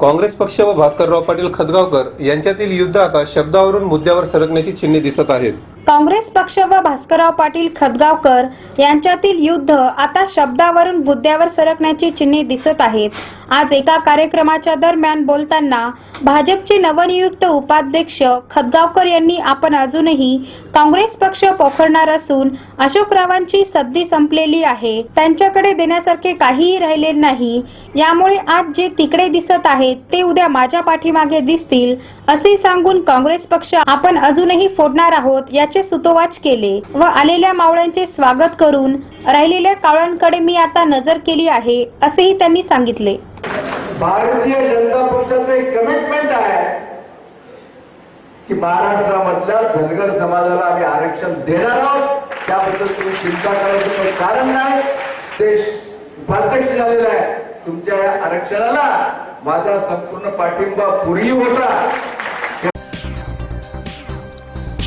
काँग्रेस पक्ष व भास्करराव पाटील खदगावकर यांच्यातील युद्ध आता शब्दावरून मुद्द्यावर सरकण्याची चिन्हे दिसत आहेत. काँग्रेस पक्ष व भास्करराव पाटील खदगावकर यांच्यातील युद्ध आता शब्दावरून मुद्द्यावर सरकण्याची चिन्हे दिसत आहेत. आज एका कार्यक्रमाच्या दरम्यान बोलताना भाजपचे नवनियुक्त उपाध्यक्ष खदगावकर यांनी आपण अजूनही काँग्रेस पक्ष पोखरणार असून अशोकरावांची सद्दी संपलेली आहे. त्यांच्याकडे देण्यासारखे काहीही राहिले नाही. यामुळे आज जे तिकडे दिसत आहेत ते उद्या माझ्या पाठीमागे दिसतील असे सांगून काँग्रेस पक्ष आपण अजूनही फोडणार आहोत याचे मावळ्यांचे सुतोवाच केले व आलेल्या मावळ्यांचे स्वागत करून राहिलेल्या कावळांकडे मी आता नजर केली आहे असेही त्यांनी सांगितले. भारतीय जनता पक्षाचे कमिटमेंट आहे की महाराष्ट्रामधल्या धनगर समाजाला आम्ही आरक्षण देणार आहोत. त्याबद्दल तुम्ही चिंता करायचं काही कारण नाही. ते उपाध्यक्ष झालेला आहे. तुमच्या या आरक्षणाला माझा संपूर्ण पाठिंबा पूर्वी होता.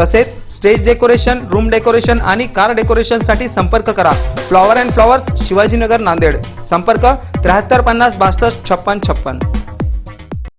तसेच स्टेज डेकोरेशन रूम डेकोरेशन आणि कार डेकोरेशनसाठी संपर्क करा. Flower and flowers Shivajinagar Nanded. संपर्क त्र्याहत्तर पन्नास बासष्ट छप्पन छप्पन.